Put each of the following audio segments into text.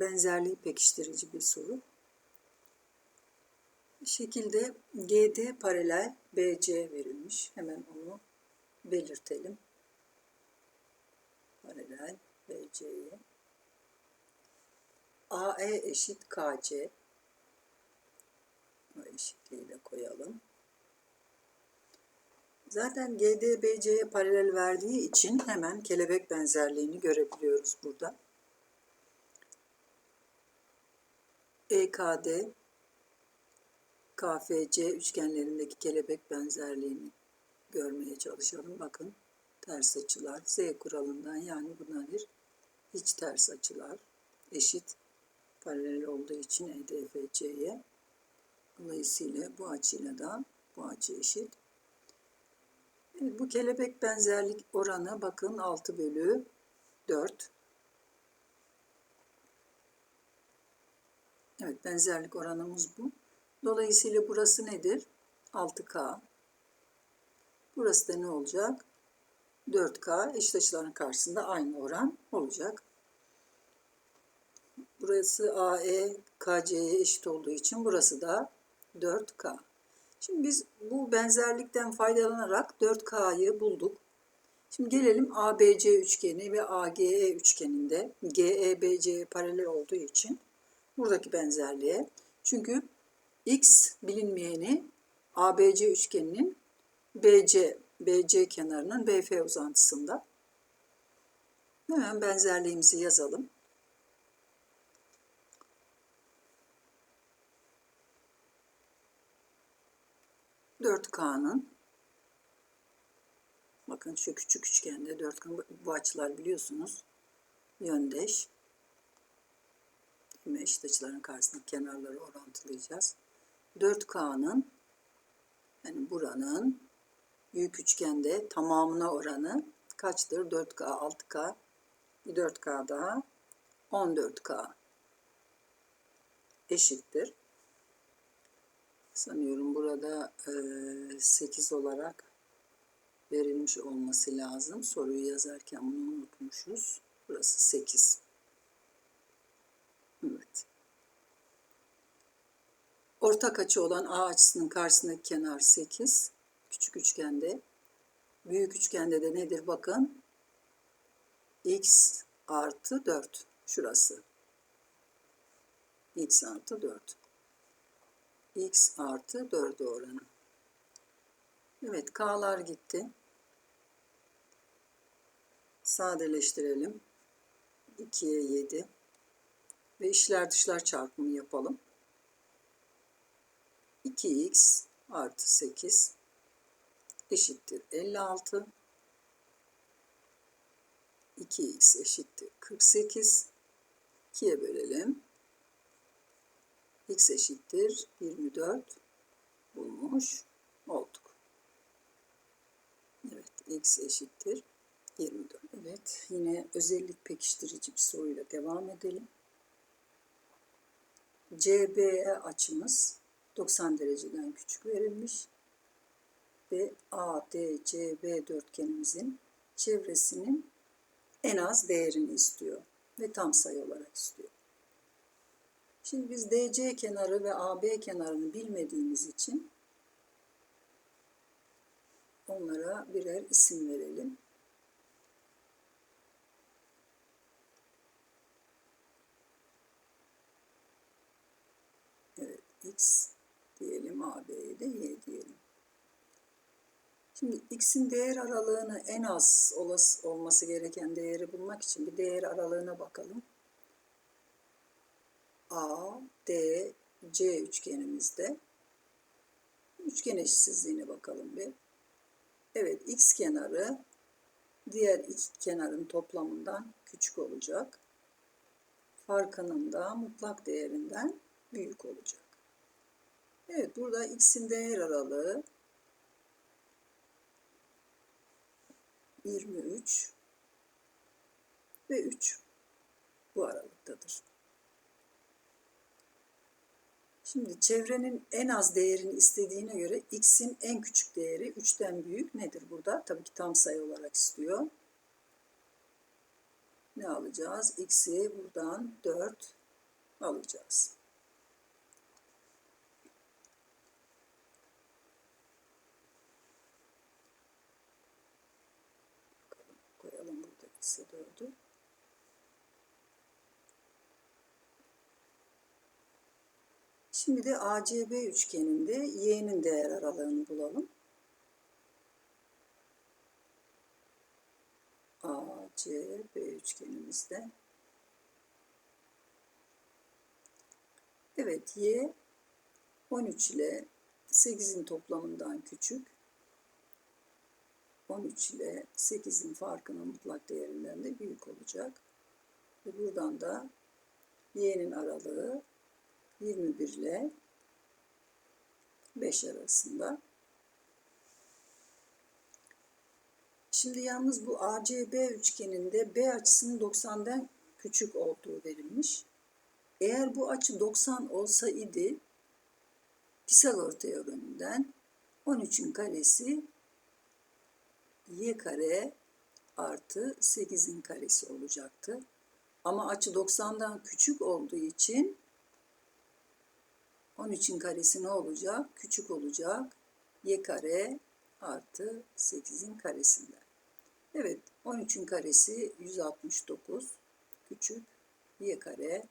benzerliği pekiştirici bir soru. Şekilde GD paralel BC verilmiş. Hemen onu belirtelim. Paralel BC'ye. AE eşit KC. O eşitliği de koyalım. Zaten GD BC'ye paralel verdiği için hemen kelebek benzerliğini görebiliyoruz burada. EKD KFC üçgenlerindeki kelebek benzerliğini görmeye çalışalım. Bakın ters açılar Z kuralından yani bunlar hiç ters açılar eşit paralel olduğu için E EDFC'ye. Dolayısıyla bu açıyla da bu açı eşit. Evet, bu kelebek benzerlik oranı bakın 6 bölü 4. Evet benzerlik oranımız bu. Dolayısıyla burası nedir? 6K. Burası da ne olacak? 4K eşit açıların karşısında aynı oran olacak. Burası AE KC'ye eşit olduğu için burası da 4K. Şimdi biz bu benzerlikten faydalanarak 4K'yı bulduk. Şimdi gelelim ABC üçgeni ve AGE üçgeninde GEBC'ye paralel olduğu için buradaki benzerliğe. Çünkü X bilinmeyeni ABC üçgeninin BC, BC kenarının BF uzantısında. Hemen benzerliğimizi yazalım. Dört K'nın bakın şu küçük üçgende dört bu açılar biliyorsunuz yöndeş. Eşit açıların karşısındaki kenarları orantılayacağız. 4K'nın yani buranın büyük üçgende tamamına oranı kaçtır? 4K, 6K, bir 4K daha 14K eşittir. Sanıyorum burada e, 8 olarak verilmiş olması lazım. Soruyu yazarken bunu unutmuşuz. Burası 8. Evet. Ortak açı olan A açısının karşısındaki kenar 8. Küçük üçgende. Büyük üçgende de nedir bakın? X artı 4. Şurası. X artı 4. X artı 4 oranı. Evet K'lar gitti. Sadeleştirelim. 2'ye 7 ve işler dışlar çarpımı yapalım. 2x artı 8 eşittir 56. 2x eşittir 48. 2'ye bölelim. x eşittir 24 bulmuş olduk. Evet x eşittir 24. Evet yine özellik pekiştirici bir soruyla devam edelim. CBE açımız 90 dereceden küçük verilmiş ve ADCB dörtgenimizin çevresinin en az değerini istiyor ve tam sayı olarak istiyor. Şimdi biz DC kenarı ve AB kenarını bilmediğimiz için onlara birer isim verelim. X diyelim AB'ye de y diyelim. Şimdi x'in değer aralığını en az olası, olması gereken değeri bulmak için bir değer aralığına bakalım. A, D, C üçgenimizde üçgen eşitsizliğine bakalım bir. Evet x kenarı diğer iki kenarın toplamından küçük olacak. Farkının da mutlak değerinden büyük olacak. Evet burada x'in değer aralığı 23 ve 3 bu aralıktadır. Şimdi çevrenin en az değerini istediğine göre x'in en küçük değeri 3'ten büyük nedir burada? Tabii ki tam sayı olarak istiyor. Ne alacağız? x'i buradan 4 alacağız. Bakalım, koyalım burada ise dördü. Şimdi de ACB üçgeninde y'nin değer aralığını bulalım. ACB üçgenimizde. Evet y 13 ile 8'in toplamından küçük. 13 ile 8'in farkının mutlak değerinden de büyük olacak. Ve buradan da y'nin aralığı 21 ile 5 arasında. Şimdi yalnız bu ACB üçgeninde B açısının 90'dan küçük olduğu verilmiş. Eğer bu açı 90 olsa idi Pisagor teoreminden 13'ün karesi y kare artı 8'in karesi olacaktı. Ama açı 90'dan küçük olduğu için 13'ün karesi ne olacak? Küçük olacak. Y kare artı 8'in karesinden. Evet 13'ün karesi 169. Küçük y kare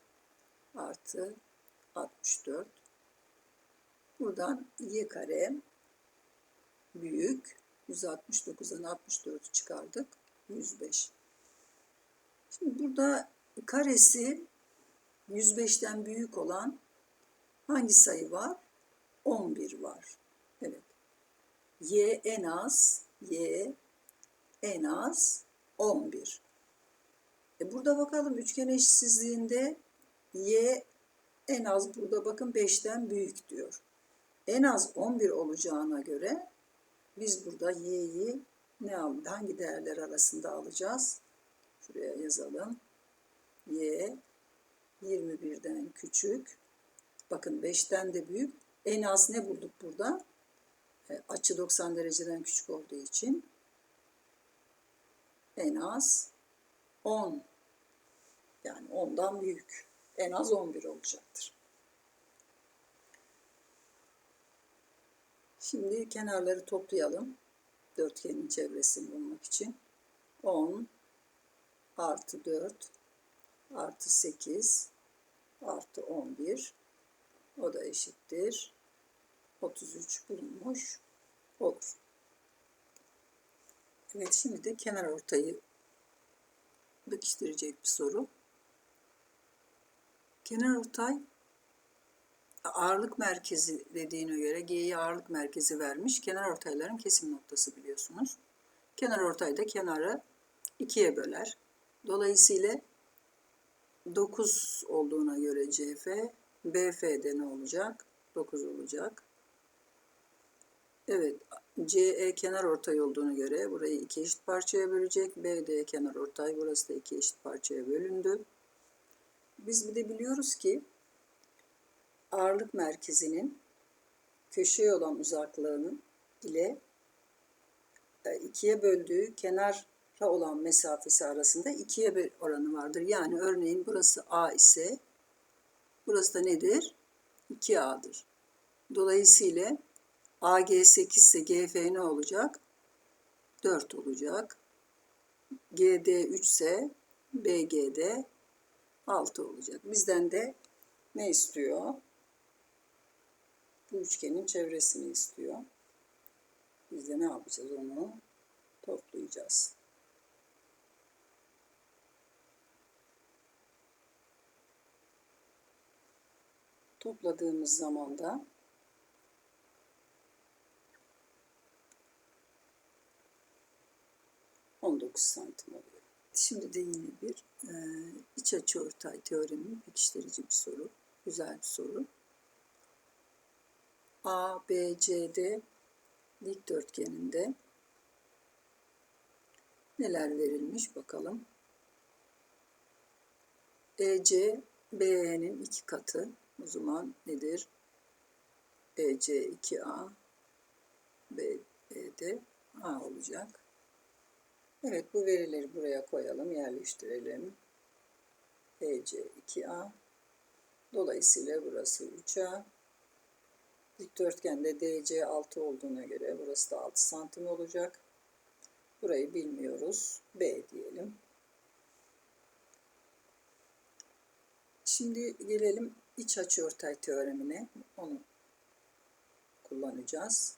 artı 64. Buradan y kare büyük. 169'dan 64'ü çıkardık. 105. Şimdi burada karesi 105'ten büyük olan hangi sayı var? 11 var. Evet. Y en az, Y en az 11. E burada bakalım üçgen eşitsizliğinde Y en az burada bakın 5'ten büyük diyor. En az 11 olacağına göre biz burada y'yi ne al hangi değerler arasında alacağız? Şuraya yazalım. y 21'den küçük. Bakın 5'ten de büyük. En az ne bulduk burada? E, açı 90 dereceden küçük olduğu için en az 10 yani 10'dan büyük. En az 11 olacaktır. Şimdi kenarları toplayalım. Dörtgenin çevresini bulmak için. 10 artı 4 artı 8 artı 11 o da eşittir. 33 bulunmuş olur. Evet şimdi de kenar ortayı pekiştirecek bir soru. Kenar ortay ağırlık merkezi dediğine göre G'ye ağırlık merkezi vermiş. Kenar ortayların kesim noktası biliyorsunuz. Kenar ortay da kenarı ikiye böler. Dolayısıyla 9 olduğuna göre CF, BF'de ne olacak? 9 olacak. Evet, CE kenar ortay olduğuna göre burayı iki eşit parçaya bölecek. BD kenar ortay, burası da iki eşit parçaya bölündü. Biz bir de biliyoruz ki ağırlık merkezinin köşeye olan uzaklığının ile e, ikiye böldüğü kenara olan mesafesi arasında ikiye bir oranı vardır. Yani örneğin burası A ise burası da nedir? 2A'dır. Dolayısıyla AG 8 ise GF ne olacak? 4 olacak. GD 3 ise BGD 6 olacak. Bizden de ne istiyor? Bu üçgenin çevresini istiyor. Biz de ne yapacağız onu? Toplayacağız. Topladığımız zaman da on dokuz santim oluyor. Şimdi de yine bir e, iç açı ortay teoremi pekiştirici bir soru. Güzel bir soru. A, B, C, D dikdörtgeninde neler verilmiş bakalım. EC, BE'nin iki katı. O zaman nedir? EC 2A, BE'de A olacak. Evet bu verileri buraya koyalım, yerleştirelim. EC 2A, Dolayısıyla burası 3A. Dikdörtgende DC 6 olduğuna göre burası da 6 santim olacak. Burayı bilmiyoruz. B diyelim. Şimdi gelelim iç açıortay teoremine. Onu kullanacağız.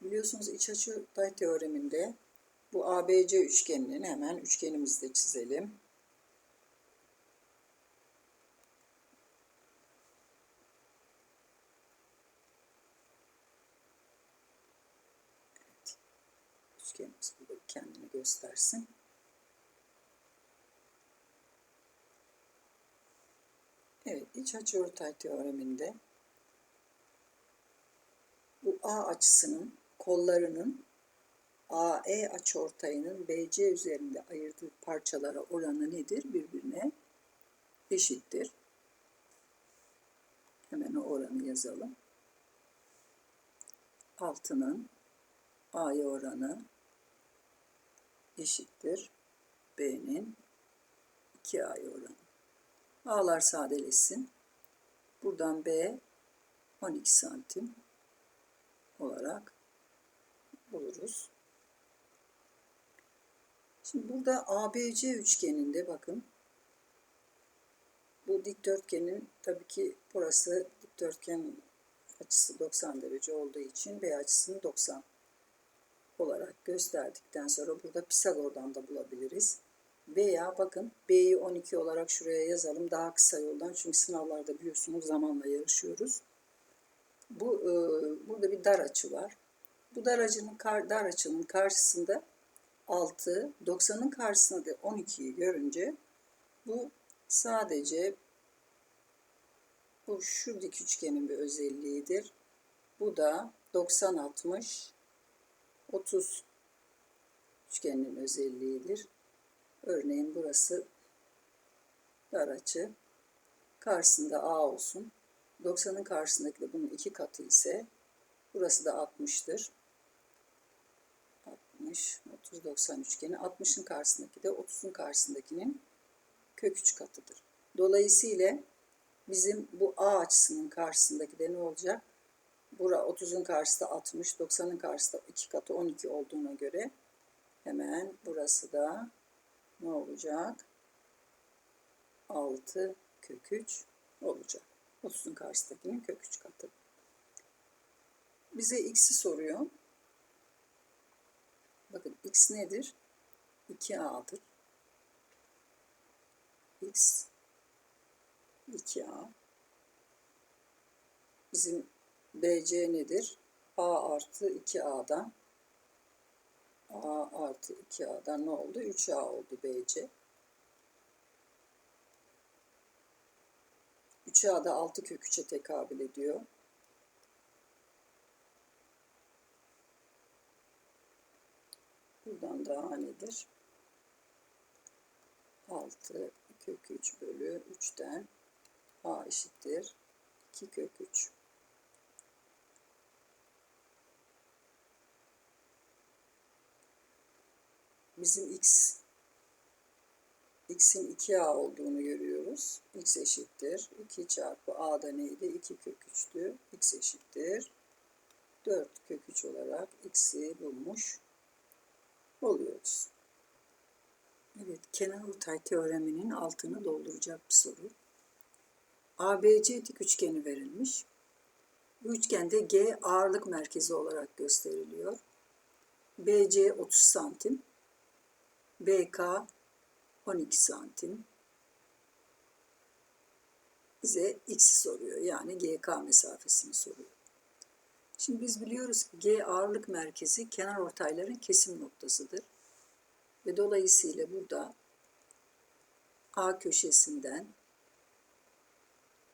Biliyorsunuz iç açıortay teoreminde bu ABC üçgeninin hemen üçgenimizi de çizelim. Evet. Üçgenimiz burada kendini göstersin. Evet, iç açıortay teoreminde bu A açısının kollarının AE açıortayının BC üzerinde ayırdığı parçalara oranı nedir? Birbirine eşittir. Hemen o oranı yazalım. Altının A'ya oranı eşittir. B'nin 2A'ya oranı. A'lar sadeleşsin. Buradan B 12 santim olarak buluruz. Şimdi burada ABC üçgeninde bakın bu dikdörtgenin tabii ki burası dikdörtgen açısı 90 derece olduğu için B açısını 90 olarak gösterdikten sonra burada Pisagor'dan da bulabiliriz. Veya bakın B'yi 12 olarak şuraya yazalım daha kısa yoldan çünkü sınavlarda biliyorsunuz zamanla yarışıyoruz. Bu e, burada bir dar açı var. Bu dar açının dar açının karşısında 6, 90'ın karşısında da 12'yi görünce bu sadece bu şu dik üçgenin bir özelliğidir. Bu da 90 60 30 üçgenin özelliğidir. Örneğin burası dar açı. Karşısında A olsun. 90'ın karşısındaki de bunun iki katı ise burası da 60'tır. 60, 30, 90 üçgeni. 60'ın karşısındaki de 30'un karşısındakinin kök 3 katıdır. Dolayısıyla bizim bu A açısının karşısındaki de ne olacak? Bura 30'un karşısında 60, 90'ın karşısında 2 katı 12 olduğuna göre hemen burası da ne olacak? 6 kök 3 olacak. 30'un karşısındakinin kök 3 katı. Bize x'i soruyor. Bakın x nedir? 2a'dır. x 2a. Bizim bc nedir? a artı 2a'dan a artı 2a'dan ne oldu? 3a oldu bc. 3a da 6 kök 3'e tekabül ediyor. Buradan daha nedir? 6 kök 3 bölü 3'ten a eşittir 2 kök 3. Bizim x x'in 2a olduğunu görüyoruz. x eşittir. 2 çarpı a da neydi? 2 kök 3'tü. x eşittir. 4 kök 3 olarak x'i bulmuş oluyoruz. Evet, kenar ortay teoreminin altını dolduracak bir soru. ABC dik üçgeni verilmiş. Bu üçgende G ağırlık merkezi olarak gösteriliyor. BC 30 santim, BK 12 santim. Bize X'i soruyor. Yani GK mesafesini soruyor. Şimdi biz biliyoruz ki G ağırlık merkezi kenar ortayların kesim noktasıdır. Ve dolayısıyla burada A köşesinden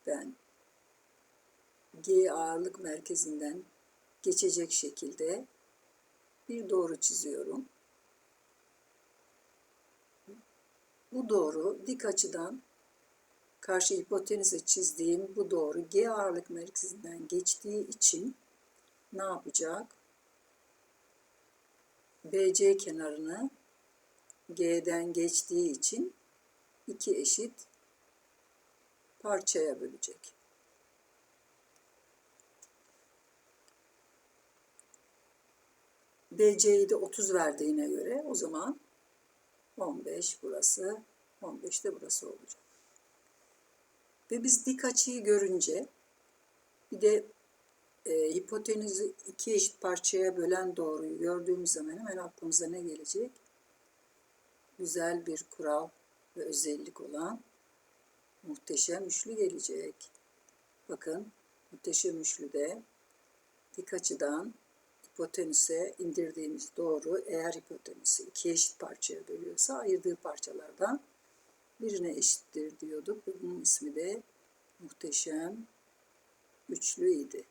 ben G ağırlık merkezinden geçecek şekilde bir doğru çiziyorum. Bu doğru dik açıdan karşı hipotenize çizdiğim bu doğru G ağırlık merkezinden geçtiği için ne yapacak? BC kenarını G'den geçtiği için iki eşit parçaya bölecek. BC'yi de 30 verdiğine göre o zaman 15 burası, 15 de burası olacak. Ve biz dik açıyı görünce bir de e, hipotenüzü iki eşit parçaya bölen doğruyu gördüğümüz zaman hemen aklımıza ne gelecek? Güzel bir kural ve özellik olan muhteşem üçlü gelecek. Bakın muhteşem üçlüde dik açıdan hipotenüse indirdiğimiz doğru eğer hipotenüsü iki eşit parçaya bölüyorsa ayırdığı parçalardan birine eşittir diyorduk ve bunun ismi de muhteşem üçlü idi.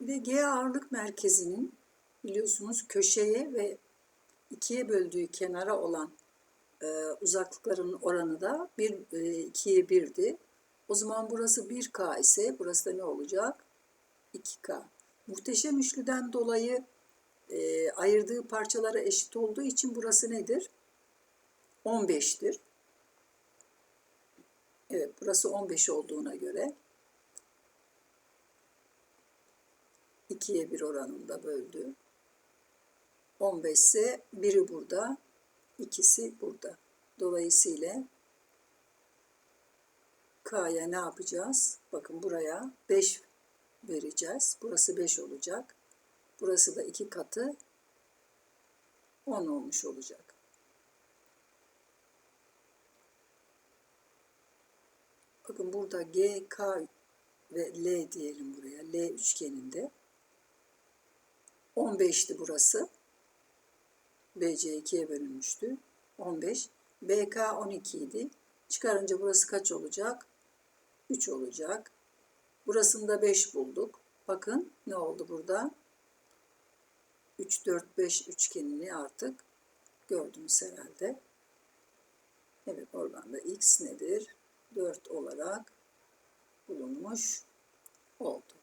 Bir G ağırlık merkezinin biliyorsunuz köşeye ve ikiye böldüğü kenara olan e, uzaklıkların oranı da 1, e, 2'ye 1'di. O zaman burası 1K ise burası da ne olacak? 2K. Muhteşem üçlüden dolayı e, ayırdığı parçalara eşit olduğu için burası nedir? 15'tir. Evet burası 15 olduğuna göre 2'ye 1 oranında böldü. 15 ise biri burada, ikisi burada. Dolayısıyla K'ya ne yapacağız? Bakın buraya 5 vereceğiz. Burası 5 olacak. Burası da 2 katı 10 olmuş olacak. Bakın burada G, K ve L diyelim buraya. L üçgeninde 15'ti burası. BC 2'ye bölünmüştü. 15. BK 12 idi. Çıkarınca burası kaç olacak? 3 olacak. Burasında 5 bulduk. Bakın ne oldu burada? 3, 4, 5 üçgenini artık gördünüz herhalde. Evet oradan da x nedir? 4 olarak bulunmuş oldu.